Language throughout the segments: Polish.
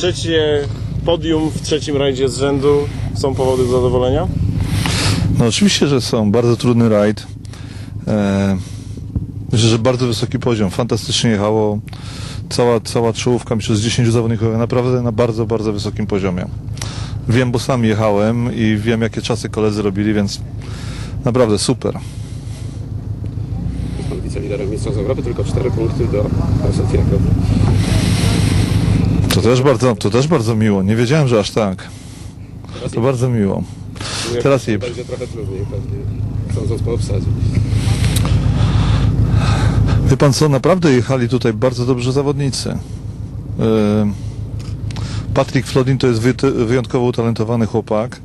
Trzecie podium w trzecim rajdzie z rzędu. Są powody do zadowolenia? No oczywiście, że są. Bardzo trudny rajd. E, myślę, że bardzo wysoki poziom. Fantastycznie jechało. Cała, cała czołówka, myślę, z 10 zawodników naprawdę na bardzo, bardzo wysokim poziomie. Wiem, bo sam jechałem i wiem, jakie czasy koledzy robili, więc naprawdę super. Jest pan wiceliderem Mistrzostw Europy, tylko 4 punkty do Konstantinego. To też bardzo, to też bardzo miło. Nie wiedziałem, że aż tak. To bardzo miło. Teraz jej- Będzie trochę trudniej pewnie, sądząc po obsadzie. Wie pan co, naprawdę jechali tutaj bardzo dobrzy zawodnicy. E, Patrick Flodin to jest wy- wyjątkowo utalentowany chłopak.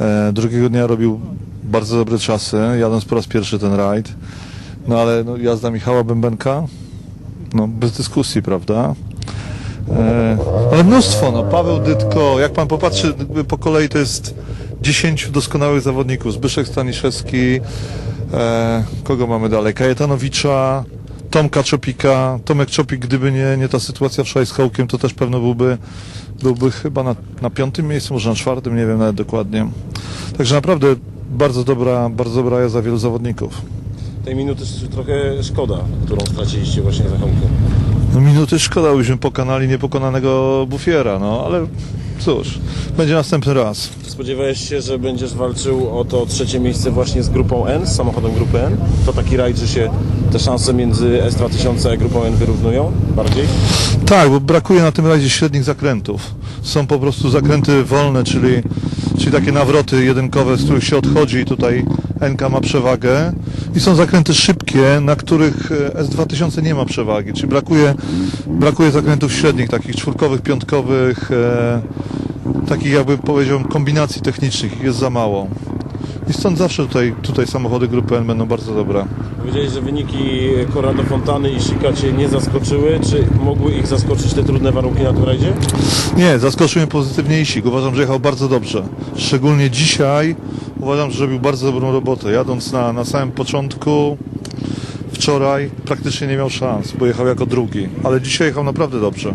E, Drugiego dnia robił bardzo dobre czasy, jadąc po raz pierwszy ten rajd. No ale no, jazda Michała Bębenka, no bez dyskusji, prawda? E, ale mnóstwo, no Paweł Dytko, jak pan popatrzy po kolei to jest 10 doskonałych zawodników. Zbyszek Staniszewski, e, kogo mamy dalej? Kajetanowicza, Tomka Czopika. Tomek Czopik, gdyby nie, nie ta sytuacja wczoraj z Hołkiem, to też pewno byłby, byłby chyba na, na piątym miejscu, może na czwartym, nie wiem nawet dokładnie. Także naprawdę bardzo dobra, bardzo dobra jazda wielu zawodników. Tej minuty trochę szkoda, którą straciliście właśnie za Homkiem. No minuty szkoda, byśmy pokonali niepokonanego bufiera, no ale cóż, będzie następny raz. Spodziewałeś się, że będziesz walczył o to trzecie miejsce właśnie z grupą N, z samochodem grupy N? To taki rajd, że się te szanse między S2000 a grupą N wyrównują bardziej? Tak, bo brakuje na tym razie średnich zakrętów. Są po prostu zakręty wolne, czyli, czyli takie nawroty jedynkowe, z których się odchodzi i tutaj NK ma przewagę. I są zakręty szybkie, na których e, S2000 nie ma przewagi, czyli brakuje, brakuje zakrętów średnich, takich czwórkowych, piątkowych, e, takich jakby powiedział kombinacji technicznych, jest za mało. I stąd zawsze tutaj, tutaj samochody grupy N będą bardzo dobre. Powiedziałeś, że wyniki Corrado Fontany i Shika Cię nie zaskoczyły. Czy mogły ich zaskoczyć te trudne warunki na tym rajdzie? Nie, zaskoczył mnie pozytywnie Isik. Uważam, że jechał bardzo dobrze. Szczególnie dzisiaj uważam, że robił bardzo dobrą robotę. Jadąc na, na samym początku, wczoraj praktycznie nie miał szans, bo jechał jako drugi. Ale dzisiaj jechał naprawdę dobrze.